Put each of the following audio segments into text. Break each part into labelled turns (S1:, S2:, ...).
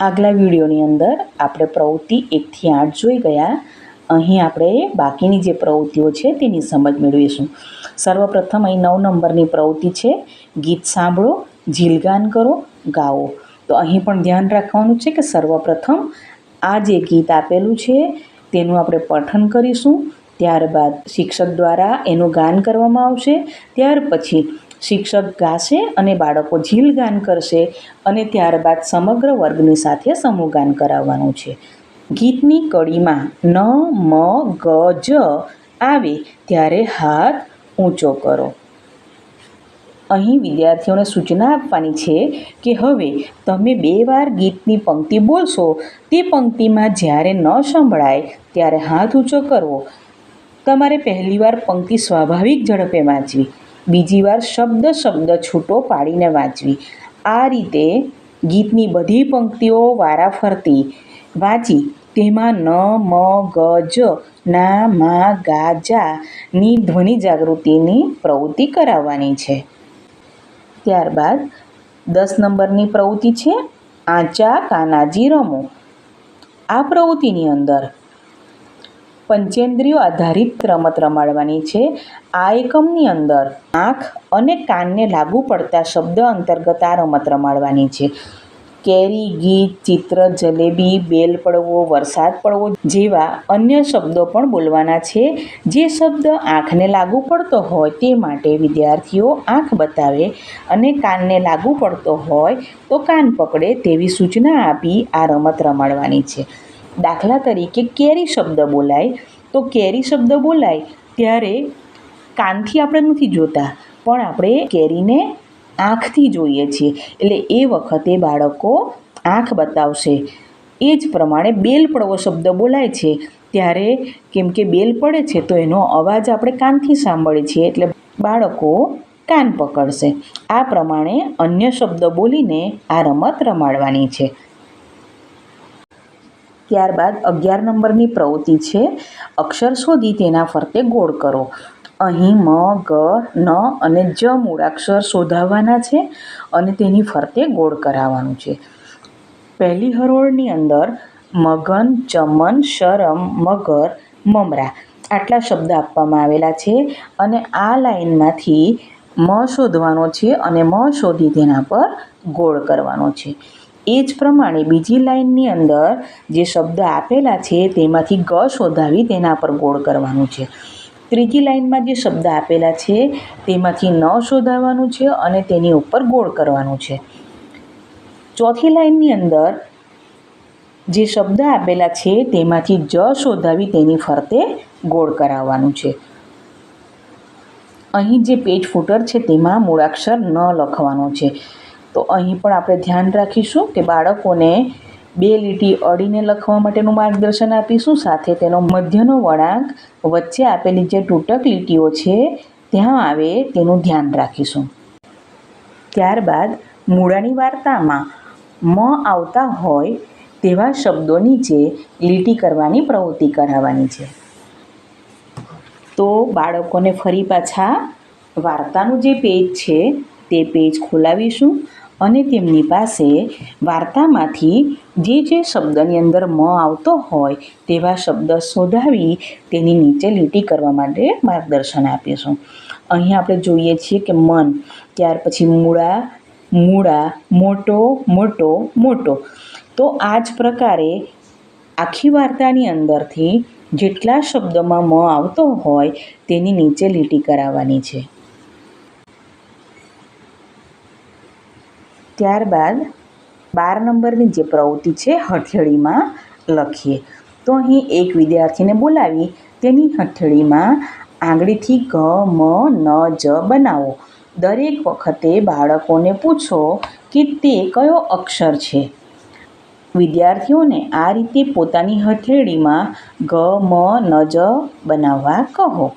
S1: આગલા વિડીયોની અંદર આપણે પ્રવૃત્તિ એકથી આઠ જોઈ ગયા. અહીં આપણે બાકીની જે પ્રવૃત્તિઓ છે તેની સમજ મેળવીશું. સર્વપ્રથમ અહીં નવ નંબરની પ્રવૃત્તિ છે. ગીત સાંભળો, જીલગાન કરો, ગાઓ. તો અહીં પણ ધ્યાન રાખવાનું છે કે સર્વપ્રથમ આ જે ગીત આપેલું છે તેનું આપણે પઠન કરીશું. ત્યારબાદ શિક્ષક દ્વારા એનું ગાન કરવામાં આવશે. ત્યાર પછી શિક્ષક ગાશે અને બાળકો ગાન કરશે અને ત્યારબાદ સમગ્ર વર્ગની સાથે સમૂહ ગાન કરાવવાનું છે. ગીતની કડીમાં ન, મ, ગ, જ આવે ત્યારે હાથ ઊંચો કરો. અહીં વિદ્યાર્થીઓને સૂચના આપવાની છે કે હવે તમે બે વાર ગીતની પંક્તિ બોલશો, તે પંક્તિમાં જ્યારે ન સંભળાય ત્યારે હાથ ઊંચો કરવો. તમારે પહેલીવાર પંક્તિ સ્વાભાવિક ઝડપે વાંચવી. બીજી વાર શબ્દ શબ્દ છૂટો પાડીને વાંચવી. આ રીતે ગીતની બધી પંક્તિઓ વારાફરતી વાંચી, તેમાં ન, મ, ગ, જ, ના, મા, ગા, જા ની ધ્વનિ જાગૃતિની પ્રવૃત્તિ કરાવવાની છે. ત્યારબાદ દસ નંબરની પ્રવૃત્તિ છે, આંચા કાનાજી રમો આ પ્રવૃત્તિની અંદર પંચેન્દ્રિયો આધારિત રમત રમાડવાની છે. આ એકમની અંદર આંખ અને કાનને લાગુ પડતા શબ્દ અંતર્ગત આ રમત રમાડવાની છે. કેરી, ગીત, ચિત્ર, જલેબી, બેલ પડવો, વરસાદ પડવો જેવા અન્ય શબ્દો પણ બોલવાના છે. જે શબ્દ આંખને લાગુ પડતો હોય તે માટે વિદ્યાર્થીઓ આંખ બતાવે અને કાનને લાગુ પડતો હોય તો કાન પકડે તેવી સૂચના આપી આ રમત રમાડવાની છે. દાખલા તરીકે કેરી શબ્દ બોલાય. તો કેરી શબ્દ બોલાય ત્યારે કાનથી આપણે નથી જોતા, પણ આપણે કેરીને આંખથી જોઈએ છીએ. એટલે એ વખતે બાળકો આંખ બતાવશે. એ જ પ્રમાણે બેલ પડવો શબ્દ બોલાય છે. ત્યારે કેમ કે બેલ પડે છે, તો એનો અવાજ આપણે કાનથી સાંભળીએ છીએ, એટલે બાળકો કાન પકડશે. આ પ્રમાણે અન્ય શબ્દ બોલીને આ રમત રમાડવાની છે. ત્યારબાદ અગિયાર નંબરની પ્રવૃત્તિ છે. અક્ષર શોધી તેના ફરતે ગોળ કરો. અહીં મ, ગ, ન અને જ મૂળાક્ષર શોધાવવાના છે અને તેની ફરતે ગોળ કરાવવાનું છે. પહેલી હરોળની અંદર મગન, ચમન, શરમ, મગર, મમરા આટલા શબ્દ આપવામાં આવેલા છે અને આ લાઈનમાંથી મ શોધવાનો છે અને મ શોધી તેના પર ગોળ કરવાનો છે. એ જ પ્રમાણે બીજી લાઈનની અંદર જે શબ્દ આપેલા છે તેમાંથી ગ શોધાવી તેના પર ગોળ કરવાનું છે. ત્રીજી લાઈનમાં જે શબ્દ આપેલા છે તેમાંથી ન શોધાવવાનું છે અને તેની ઉપર ગોળ કરવાનું છે. ચોથી લાઈનની અંદર જે શબ્દ આપેલા છે તેમાંથી જ શોધાવી તેની ફરતે ગોળ કરાવવાનું છે. અહીં જે પેજ ફૂટર છે તેમાં મૂળાક્ષર ન લખવાનો છે. તો અહીં પણ આપણે ધ્યાન રાખીશું કે બાળકોને બે લીટી અડીને લખવા માટેનું માર્ગદર્શન આપીશું, સાથે તેનો મધ્યનો વળાંક વચ્ચે આપેલી જે તૂટક લીટીઓ છે, ત્યાં આવે તેનું ધ્યાન રાખીશું. ત્યારબાદ મૂળાની વાર્તામાં મ આવતા હોય તેવા શબ્દો નીચે લીટી કરવાની પ્રવૃત્તિ કરાવવાની છે. તો બાળકોને ફરી પાછા વાર્તાનું જે પેજ છે, તે પેજ ખોલાવીશું. અને તેમની પાસે વાર્તામાંથી જે જે શબ્દની અંદર મ આવતો હોય તેવા શબ્દ શોધાવી તેની નીચે લીટી કરવા માટે માર્ગદર્શન આપીશું. અહીં આપણે જોઈએ છીએ કે મન, ત્યાર પછી મૂળા મૂળા, મોટો મોટો મોટો. તો આ જ પ્રકારે આખી વાર્તાની અંદરથી જેટલા શબ્દોમાં મ આવતો હોય તેની નીચે લીટી કરાવવાની છે. ત્યારબાદ બાર નંબરની જે પ્રવૃત્તિ છે હથેળીમાં લખીએ. તો અહીં એક વિદ્યાર્થીને બોલાવી તેની હથેળીમાં આંગળીથી ગ, મ, ન, જ બનાવો. દરેક વખતે બાળકોને પૂછો કે તે કયો અક્ષર છે. વિદ્યાર્થીઓને આ રીતે પોતાની હથેળીમાં ગ, મ, ન, જ બનાવવા કહો.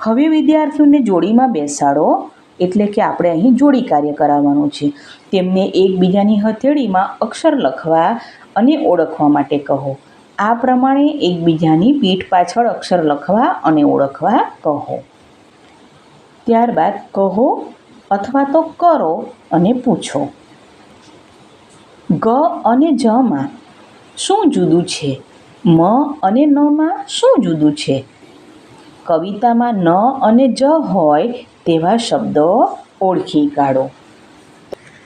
S1: હવે વિદ્યાર્થીઓને જોડીમાં બેસાડો. એટલે કે આપણે અહીં જોડી કાર્ય કરાવવાનું છે. તેમને એકબીજાની હથેળીમાં અક્ષર લખવા અને ઓળખવા માટે કહો. આ પ્રમાણે એકબીજાની પીઠ પાછળ અક્ષર લખવા અને ઓળખવા કહો. ત્યારબાદ કહો અથવા તો કરો અને પૂછો. ગ અને જમાં શું જુદું છે? મ અને નમાં શું જુદું છે? કવિતામાં ન અને જ હોય તેવા શબ્દો ઓળખી કાઢો.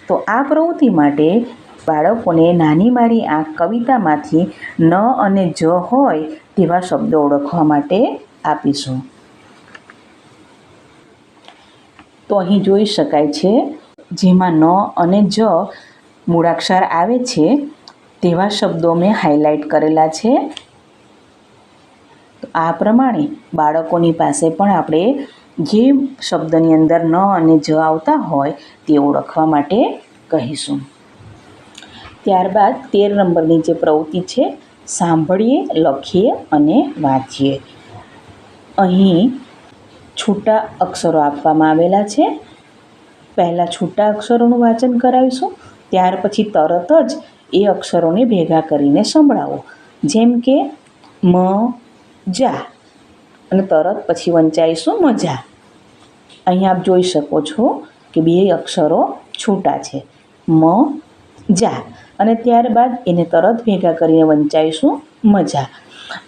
S1: તો આ પ્રવૃત્તિ માટે બાળકોને નાની મારી આ કવિતામાંથી ન અને જ હોય તેવા શબ્દો ઓળખવા માટે આપીશું. તો અહીં જોઈ શકાય છે, જેમાં ન અને જ મૂળાક્ષર આવે છે, તેવા શબ્દો મેં હાઇલાઇટ કરેલા છે. આ પ્રમાણે બાળકોની પાસે પણ આપણે જે શબ્દની અંદર ન અને જ આવતા હોય તે ઓળખવા માટે કહીશું. ત્યારબાદ તેર નંબરની જે પ્રવૃત્તિ છે, સાંભળીએ, લખીએ અને વાંચીએ. અહીં છૂટા અક્ષરો આપવામાં આવેલા છે. પહેલાં છૂટા અક્ષરોનું વાંચન કરાવીશું, ત્યાર પછી તરત જ એ અક્ષરોને ભેગા કરીને સંભળાવો. જેમ કે મ, જા. અને તરત પછી વંચાઈશું, મજા. અહીં આપ જોઈ શકો છો કે બે અક્ષરો છૂટા છે. મ, જા. અને ત્યારબાદ એને તરત ભેગા કરીને વંચાઈશું મજા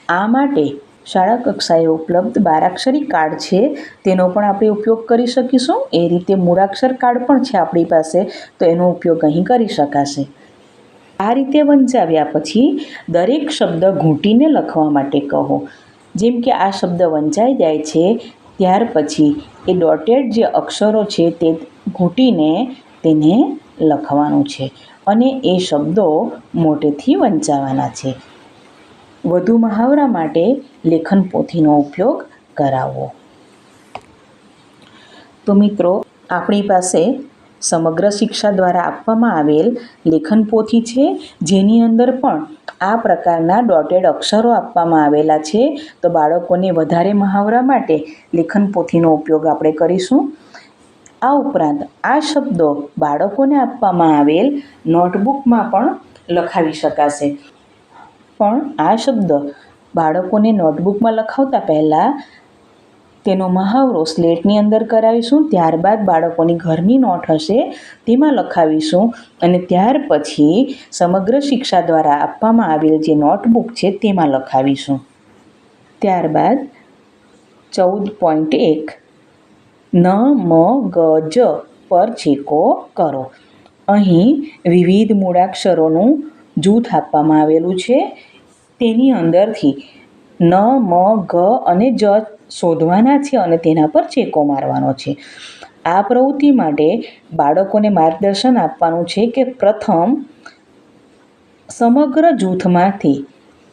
S1: આ માટે શાળા કક્ષાએ ઉપલબ્ધ બારાક્ષરી કાર્ડ છે. તેનો પણ આપણે ઉપયોગ કરી શકીશું. એ રીતે મૂળાક્ષર કાર્ડ પણ છે આપણી પાસે, તો એનો ઉપયોગ અહીં કરી શકાશે. આ રીતે વંચાવ્યા પછી દરેક શબ્દ ઘૂંટીને લખવા માટે કહો. જેમ કે આ શબ્દ વંચાઈ જાય છે ત્યાર પછી એ ડોટેડ જે અક્ષરો છે તે ઘૂંટીને તેને લખવાનું છે અને એ શબ્દો મોટેથી વંચાવાના છે. વધુ મહાવરા માટે લેખન પોથીનો ઉપયોગ કરાવવો તો મિત્રો, આપણી પાસે સમગ્ર શિક્ષા દ્વારા આપવામાં આવેલ લેખન પોથી છે. જેની અંદર પણ આ પ્રકારના ડોટેડ અક્ષરો આપવામાં આવેલા છે. તો બાળકોને વધારે મહાવરા માટે લેખન પોથીનો ઉપયોગ આપણે કરીશું. આ ઉપરાંત આ શબ્દો બાળકોને આપવામાં આવેલ નોટબુકમાં પણ લખાવી શકાશે. પણ આ શબ્દ બાળકોને નોટબુકમાં લખાવતા પહેલાં તેનો મહાવરો સ્લેટની અંદર કરાવીશું, ત્યારબાદ બાળકોની ઘરની નોટ હશે, તેમાં લખાવીશું અને ત્યાર પછી સમગ્ર શિક્ષા દ્વારા આપવામાં આવેલ જે નોટબુક છે તેમાં લખાવીશું. ત્યારબાદ ચૌદ પોઈન્ટ એક, ન મ ગ જ પર ચેકો કરો. અહીં વિવિધ મૂળાક્ષરોનું જૂથ આપવામાં આવેલું છે. તેની અંદરથી ન, મ, ગ અને જ શોધવાના છે અને તેના પર ચેકો મારવાનો છે. આ પ્રવૃત્તિ માટે બાળકોને માર્ગદર્શન આપવાનું છે કે પ્રથમ, સમગ્ર જૂથમાંથી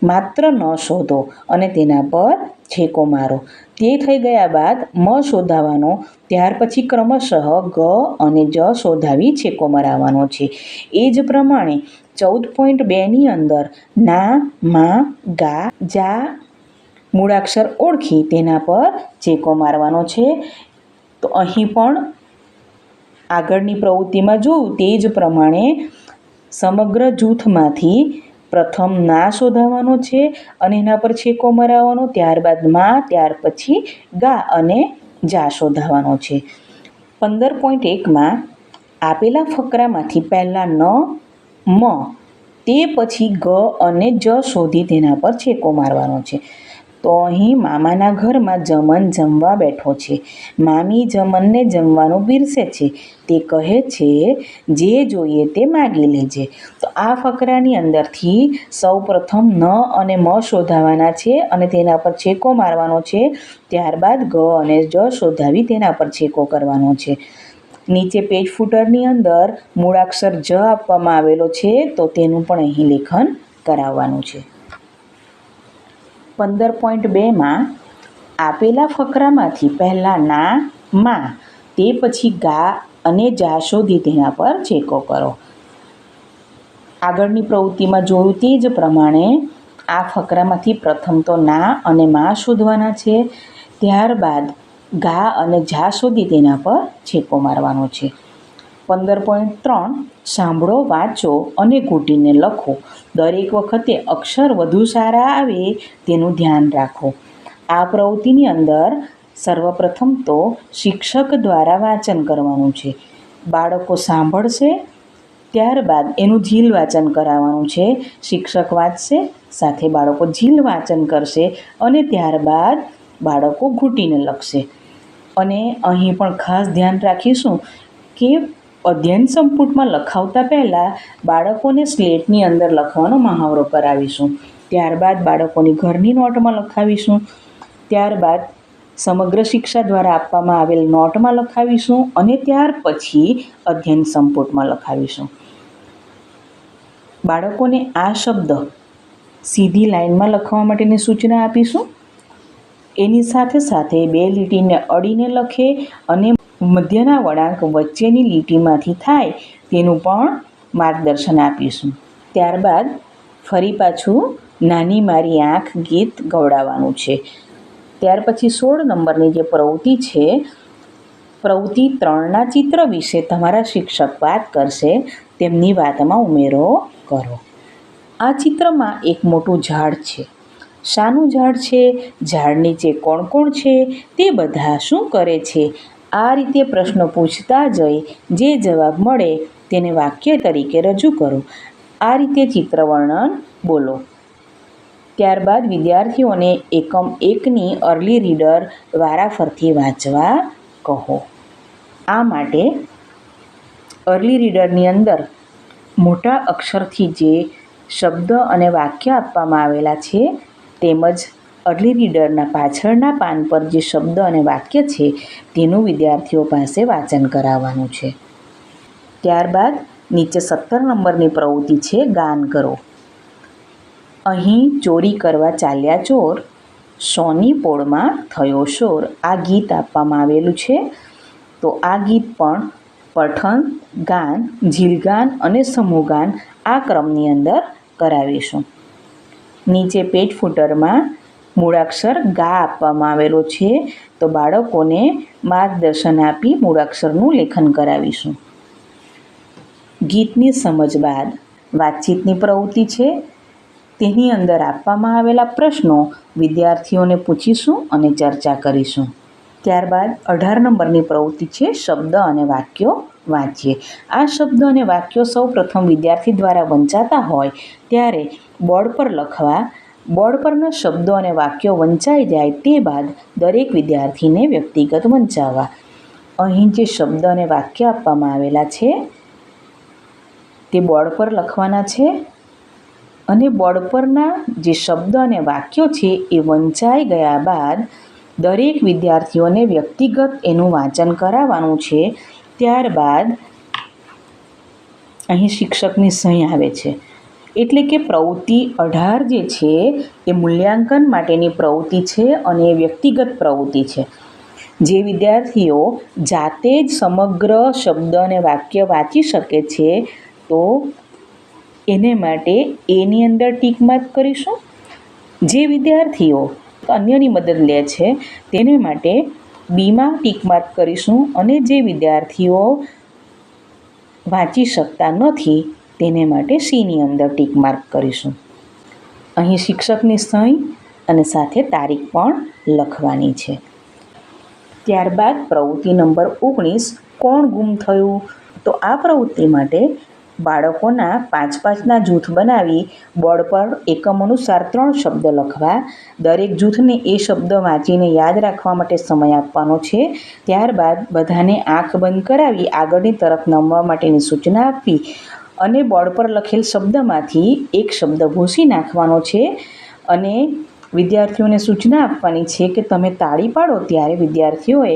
S1: માત્ર ન શોધો અને તેના પર છેકો મારો. તે થઈ ગયા બાદ મ શોધાવાનો, ત્યાર પછી ક્રમશઃ ગ અને જ શોધાવી છેકો મરાવવાનો છે. એ જ પ્રમાણે ચૌદ પોઈન્ટ બેની અંદર ના, મા, ગા, જા મૂળાક્ષર ઓળખી તેના પર ચેકો મારવાનો છે. તો અહીં પણ આગળની પ્રવૃત્તિમાં જોયું તે જ પ્રમાણે સમગ્ર જૂથમાંથી પ્રથમ ના શોધાવાનો છે અને એના પર છેકો મરાવવાનો, ત્યારબાદમાં, ત્યાર પછી ગા અને જા શોધાવાનો છે. પંદર પોઈન્ટ એકમાં આપેલા ફકરામાંથી પહેલાં ન, મ, તે પછી ગ અને જ શોધી તેના પર છેકો મારવાનો છે. તો અહીં મામાના ઘરમાં જમન જમવા બેઠો છે. મામી જમનને જમવાનું પીરસે છે. તે કહે છે, જે જોઈએ તે માગી લેજે. તો આ ફકરાની અંદરથી સૌ પ્રથમ ન અને મ શોધાવાના છે અને તેના પર છેકો મારવાનો છે. ત્યારબાદ ગ અને જ શોધાવી તેના પર છેકો કરવાનો છે. નીચે પેજ ફૂટરની અંદર મૂળાક્ષર જ આપવામાં આવેલો છે, તો તેનું પણ અહીં લેખન કરાવવાનું છે. પંદર પોઈન્ટ બેમાં આપેલા ફકરામાંથી પહેલાં ના માં, તે પછી ગા અને જા શોધી તેના પર ચેકો કરો. આગળની પ્રવૃત્તિમાં જોયું તે જ પ્રમાણે આ ફકરામાંથી પ્રથમ તો ના અને માં શોધવાના છે, ત્યારબાદ ગા અને જા શોધી તેના પર છેકો મારવાનો છે. પંદર પોઈન્ટ ત્રણ, સાંભળો, વાંચો અને ઘૂંટીને લખો. દરેક વખતે અક્ષર વધુ સારા આવે તેનું ધ્યાન રાખો. આ પ્રવૃત્તિની અંદર સર્વપ્રથમ તો શિક્ષક દ્વારા વાંચન કરવાનું છે. બાળકો સાંભળશે, ત્યારબાદ એનું ઝીલ વાંચન કરાવવાનું છે. શિક્ષક વાંચશે, સાથે બાળકો ઝીલ વાંચન કરશે અને ત્યારબાદ બાળકો ઘૂંટીને લખશે. અને અહીં પણ ખાસ ધ્યાન રાખીશું કે અધ્યયન સંપુટમાં લખાવતા પહેલાં બાળકોને સ્લેટની અંદર લખવાનો મહાવરો કરાવીશું. ત્યારબાદ બાળકોની ઘરની નોટમાં લખાવીશું. ત્યારબાદ સમગ્ર શિક્ષા દ્વારા આપવામાં આવેલ નોટમાં લખાવીશું અને ત્યાર પછી અધ્યયન સંપુટમાં લખાવીશું. બાળકોને આ શબ્દ સીધી લાઈનમાં લખવા માટેની સૂચના આપીશું. એની સાથે સાથે બે લીટીને અડીને લખે અને મધ્યના વળાંક વચ્ચેની લીટીમાંથી થાય તેનું પણ માર્ગદર્શન આપીશું. ત્યારબાદ ફરી પાછું નાની મારી આંખ ગીત ગવડાવવાનું છે. ત્યાર પછી સોળ નંબરની જે પ્રવૃત્તિ છે, પ્રવૃત્તિ ત્રણના ચિત્ર વિશે તમારા શિક્ષક વાત કરશે, તેમની વાતમાં ઉમેરો કરો. આ ચિત્રમાં એક મોટું ઝાડ છે. શાનું ઝાડ છે ઝાડ નીચે કોણ કોણ છે તે બધા શું કરે છે આ રીતે પ્રશ્નો પૂછતા જઈ જે જવાબ મળે તેને વાક્ય તરીકે રજૂ કરો. આ રીતે ચિત્રવર્ણન બોલો. ત્યારબાદ વિદ્યાર્થીઓને એકમ એકની અર્લી રીડર વારાફરતી વાંચવા કહો. આ માટે અર્લી રીડરની અંદર મોટા અક્ષરથી જે શબ્દ અને વાક્ય આપવામાં આવેલા છે, તેમજ અર્લી રીડરના પાછળના પાન પર જે શબ્દ અને વાક્ય છે, તેનું વિદ્યાર્થીઓ પાસે વાંચન કરાવવાનું છે. ત્યારબાદ નીચે સત્તર નંબરની પ્રવૃત્તિ છે, ગાન કરો. અહીં ચોરી કરવા ચાલ્યા ચોર, સોની પોળમાં થયો શોર. આ ગીત આપવામાં આવેલું છે. તો આ ગીત પણ પઠન, ગાન ઝીલગાન અને સમૂહગાન આ ક્રમની અંદર કરાવીશું. નીચે પેજ ફૂટરમાં મૂળાક્ષર ગા આપવામાં આવેલો છે. તો બાળકોને માર્ગદર્શન આપી મૂળાક્ષરનું લેખન કરાવીશું. ગીતની સમજ બાદ વાતચીતની પ્રવૃત્તિ છે. તેની અંદર આપવામાં આવેલા પ્રશ્નો વિદ્યાર્થીઓને પૂછીશું અને ચર્ચા કરીશું. ત્યારબાદ અઢાર નંબરની પ્રવૃત્તિ છે, શબ્દ અને વાક્યો વાંચીએ. આ શબ્દ અને વાક્યો સૌ પ્રથમ વિદ્યાર્થી દ્વારા વંચાતા હોય ત્યારે બોર્ડ પર લખવા બોર્ડ પરના શબ્દો અને વાક્યો વંચાઈ જાય તે બાદ દરેક વિદ્યાર્થીને વ્યક્તિગત વંચાવવા અહીં જે શબ્દ અને વાક્ય આપવામાં આવેલા છે, તે બોર્ડ પર લખવાના છે અને બોર્ડ પરના જે શબ્દ અને વાક્યો છે એ વંચાઈ ગયા બાદ દરેક વિદ્યાર્થીઓને વ્યક્તિગત એનું વાંચન કરાવવાનું છે. ત્યારબાદ અહીં શિક્ષકની સહી આવે છે. એટલે કે પ્રવૃત્તિ અઢાર જે છે, એ મૂલ્યાંકન માટેની પ્રવૃત્તિ છે અને એ વ્યક્તિગત પ્રવૃત્તિ છે. જે વિદ્યાર્થીઓ જાતે જ સમગ્ર શબ્દ અને વાક્ય વાંચી શકે છે, તો એને માટે એની અંદર ટીક માર્ક કરીશું. જે વિદ્યાર્થીઓ અન્યની મદદ લે છે, તેને માટે બીમાં ટીક માર્ક કરીશું અને જે વિદ્યાર્થીઓ વાંચી શકતા નથી તેને માટે સીની અંદર ટીક માર્ક કરીશું. અહીં શિક્ષકની સહી અને સાથે તારીખ પણ લખવાની છે. ત્યારબાદ પ્રવૃત્તિ નંબર ઓગણીસ, કોણ ગુમ થયું? તો આ પ્રવૃત્તિ માટે બાળકોના પાંચ પાંચના જૂથ બનાવી બોર્ડ પર એકમ અનુસાર ત્રણ શબ્દ લખવા, દરેક જૂથને એ શબ્દ વાંચીને યાદ રાખવા માટે સમય આપવાનો છે. ત્યારબાદ બધાને આંખ બંધ કરાવી આગળની તરફ નમવા માટેની સૂચના આપવી અને બોર્ડ પર લખેલ શબ્દમાંથી એક શબ્દ ભૂંસી નાખવાનો છે અને વિદ્યાર્થીઓને સૂચના આપવાની છે કે તમે તાળી પાડો ત્યારે વિદ્યાર્થીઓએ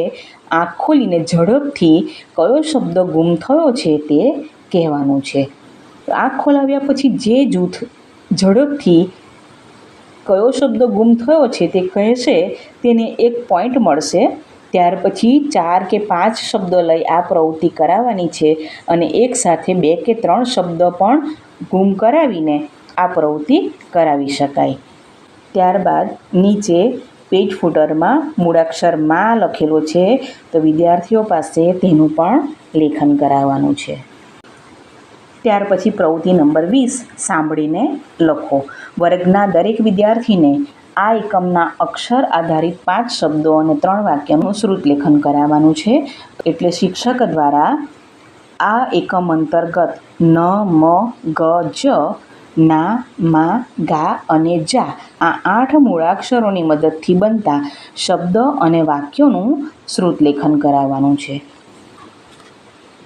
S1: આંખ ખોલીને ઝડપથી કયો શબ્દ ગુમ થયો છે તે કહેવાનું છે. આંખ ખોલાવ્યા પછી જે જૂથ ઝડપથી કયો શબ્દ ગુમ થયો છે તે કહેશે, તેને એક પોઈન્ટ મળશે. ત્યાર પછી ચાર કે પાંચ શબ્દો લઈ આ પ્રવૃત્તિ કરાવવાની છે અને એકસાથે બે કે ત્રણ શબ્દ પણ ગુમ કરાવીને આ પ્રવૃત્તિ કરાવી શકાય. ત્યારબાદ નીચે પેજ ફૂટરમાં મૂળાક્ષરમાં લખેલો છે તો વિદ્યાર્થીઓ પાસે તેનું પણ લેખન કરાવવાનું છે. ત્યાર પછી પ્રવૃત્તિ નંબર વીસ સાંભળીને લખો. વર્ગના દરેક વિદ્યાર્થીને આ એકમના અક્ષર આધારિત પાંચ શબ્દો અને ત્રણ વાક્યનું શ્રુત લેખન કરાવવાનું છે. એટલે શિક્ષક દ્વારા આ એકમ અંતર્ગત ન, મ, ગ, જ, ના, મા, ગા અને જા આ આઠ મૂળાક્ષરોની મદદથી બનતા શબ્દ અને વાક્યોનું શ્રુતલેખન કરાવવાનું છે.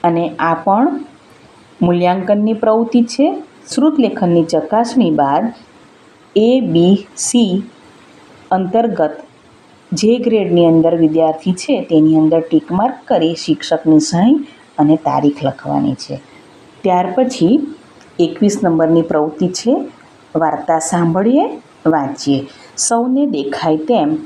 S1: અને આ પણ મૂલ્યાંકનની પ્રવૃત્તિ છે. શ્રુત લેખનની ચકાસણી બાદ એ બી સી અંતર્ગત. જે ગ્રેડની અંદર વિદ્યાર્થી છે, તેની અંદર ટીક માર્ક કરી, શિક્ષકની સહી અને તારીખ લખવાની છે. ત્યાર પછી એકવીસ નંબરની પ્રવૃત્તિ છે, વાર્તા સાંભળીએ, વાંચીએ. સૌને દેખાય તેમ,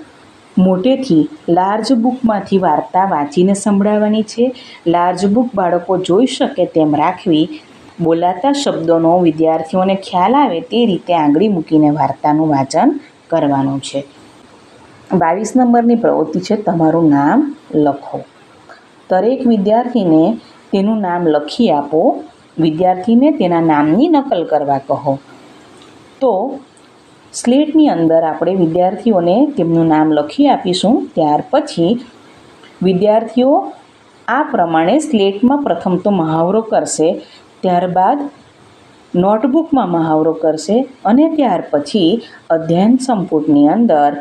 S1: મોટેથી લાર્જ બુકમાંથી વાર્તા વાંચીને સંભળાવવાની છે. લાર્જ બુક બાળકો જોઈ શકે તેમ રાખવી, બોલાતા શબ્દોનો વિદ્યાર્થીઓને ખ્યાલ આવે તે રીતે આંગળી મૂકીને વાર્તાનું વાંચન કરવાનું છે. બાવીસ નંબરની પ્રવૃત્તિ છે, તમારું નામ લખો. દરેક વિદ્યાર્થીને તેનું નામ લખી આપો. વિદ્યાર્થીને તેના નામની નકલ કરવા કહો. તો સ્લેટની અંદર આપણે વિદ્યાર્થીઓને તેમનું નામ લખી આપીશું. ત્યાર પછી વિદ્યાર્થીઓ આ પ્રમાણે સ્લેટમાં પ્રથમ તો મહાવરો કરશે. ત્યારબાદ નોટબુકમાં મહાવરો કરશે અને ત્યાર પછી અધ્યયન સંપુટની અંદર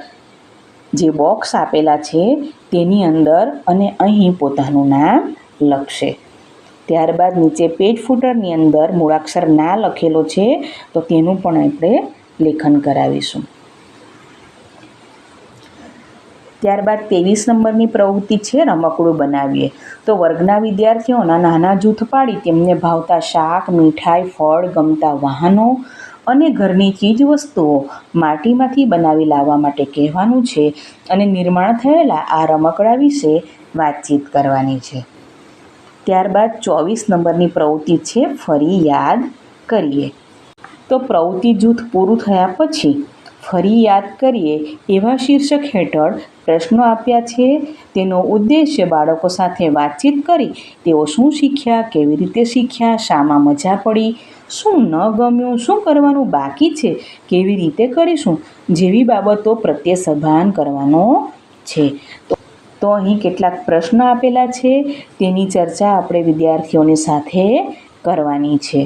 S1: જે બોક્સ આપેલા છે તેની અંદર અને અહીં પોતાનું નામ લખશે. ત્યારબાદ નીચે પેજ ફૂટરની અંદર મૂળાક્ષર ના લખેલો છે, તો તેનું પણ આપણે લેખન કરાવીશું. ત્યારબાદ ત્રેવીસ નંબરની પ્રવૃત્તિ છે રમકડું બનાવીએ. તો વર્ગના વિદ્યાર્થીઓના નાના જૂથ પાડી તેમને ભાવતા શાક, મીઠાઈ, ફળ, ગમતા વાહનો અને ઘરની ચીજ વસ્તુઓ માટીમાંથી બનાવી લાવવા માટે કહેવાનું છે અને નિર્માણ થયેલા આ રમકડા વિશે વાતચીત કરવાની છે. ત્યારબાદ ચોવીસ નંબરની પ્રવૃત્તિ છે ફરી યાદ કરીએ. તો પ્રવૃત્તિ જૂથ પૂરું થયા પછી ફરી યાદ કરીએ એવા શીર્ષક હેઠળ પ્રશ્નો આપ્યા છે. તેનો ઉદ્દેશ્ય બાળકો સાથે વાતચીત કરી તેઓ શું શીખ્યા, કેવી રીતે શીખ્યા, શામાં મજા પડી, શું ન ગમ્યું, શું કરવાનું બાકી છે, કેવી રીતે કરીશું જેવી બાબતો પ્રત્યે સભાન કરવાનો છે. તો તો અહીં કેટલાક પ્રશ્ન આપેલા છે. તેની ચર્ચા આપણે વિદ્યાર્થીઓની સાથે કરવાની છે.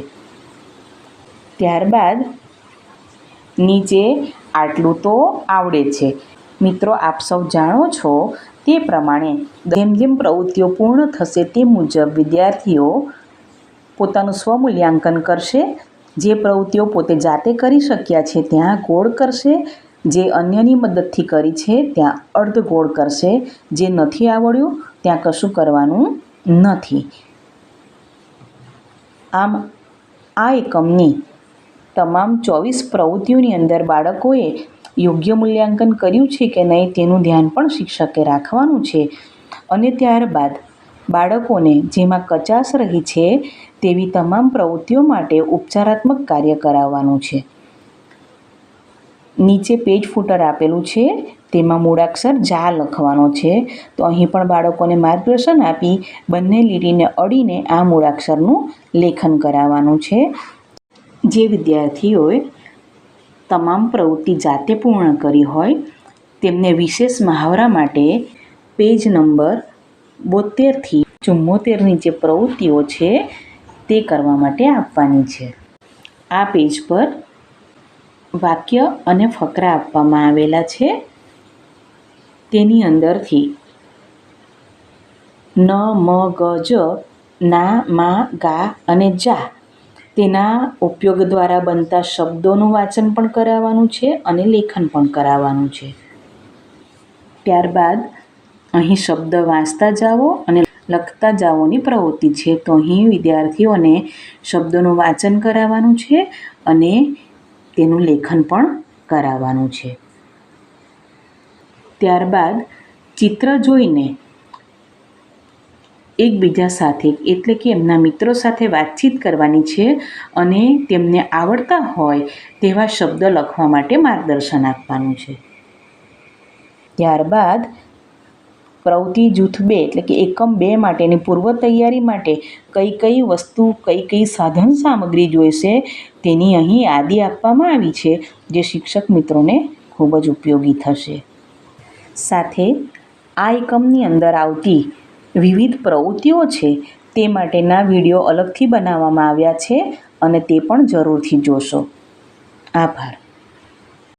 S1: ત્યારબાદ નીચે આટલું તો આવડે છે. મિત્રો, આપ સૌ જાણો છો તે પ્રમાણે જેમ જેમ પ્રવૃત્તિઓ પૂર્ણ થશે તે મુજબ વિદ્યાર્થીઓ પોતાનું સ્વમૂલ્યાંકન કરશે. જે પ્રવૃત્તિઓ પોતે જાતે કરી શક્યા છે ત્યાં ગોળ કરશે. જે અન્યની મદદથી કરી છે ત્યાં અર્ધ ગોળ કરશે. જે નથી આવડ્યું ત્યાં કશું કરવાનું નથી. આમ, આ એકમની તમામ ચોવીસ પ્રવૃત્તિઓની અંદર બાળકોએ યોગ્ય મૂલ્યાંકન કર્યું છે કે નહીં તેનું ધ્યાન પણ શિક્ષકે રાખવાનું છે. અને ત્યારબાદ બાળકોને જેમાં કચાશ રહી છે તેવી તમામ પ્રવૃત્તિઓ માટે ઉપચારાત્મક કાર્ય કરાવવાનું છે. નીચે પેજ ફૂટર આપેલું છે, તેમાં મૂળાક્ષર જા લખવાનો છે. તો અહીં પણ બાળકોને માર્ગદર્શન આપી બંને લીટીને અડીને આ મૂળાક્ષરનું લેખન કરાવવાનું છે. જે વિદ્યાર્થીઓએ તમામ પ્રવૃત્તિ જાતે પૂર્ણ કરી હોય, તેમને વિશેષ મહાવરા માટે પેજ નંબર બોતેરથી ચુમ્મોતેરની જે પ્રવૃત્તિઓ છે, તે કરવા માટે આપવાની છે. આ પેજ પર વાક્ય અને ફકરા આપવામાં આવેલા છે. તેની અંદરથી ન, મ, ગ, જ, ના, મા, ગા અને જા તેના ઉપયોગ દ્વારા બનતા શબ્દોનું વાંચન પણ કરાવવાનું છે અને લેખન પણ કરાવવાનું છે. ત્યારબાદ અહીં શબ્દ વાંચતા જાઓ અને લખતા જાઓની પ્રવૃત્તિ છે. તો અહીં વિદ્યાર્થીઓને શબ્દોનું વાંચન કરાવવાનું છે અને તેનું લેખન પણ કરાવવાનું છે. ત્યારબાદ ચિત્ર જોઈને એકબીજા સાથે, એટલે કે એમના મિત્રો સાથે વાતચીત કરવાની છે અને તેમને આવડતા હોય તેવા શબ્દ લખવા માટે માર્ગદર્શન આપવાનું છે. ત્યારબાદ પ્રવૃત્તિ જૂથ બે, એટલે કે એકમ બે માટેની પૂર્વ તૈયારી માટે કઈ કઈ વસ્તુ, કઈ કઈ સાધન સામગ્રી જોઈશે તેની અહીં યાદી આપવામાં આવી છે, જે શિક્ષક મિત્રોને ખૂબ જ ઉપયોગી થશે. સાથે આ એકમની અંદર આવતી વિવિધ પ્રવૃત્તિઓ છે, તે માટેના વીડિયો અલગથી બનાવવામાં આવ્યા છે અને તે પણ જરૂરથી જોશો. આભાર.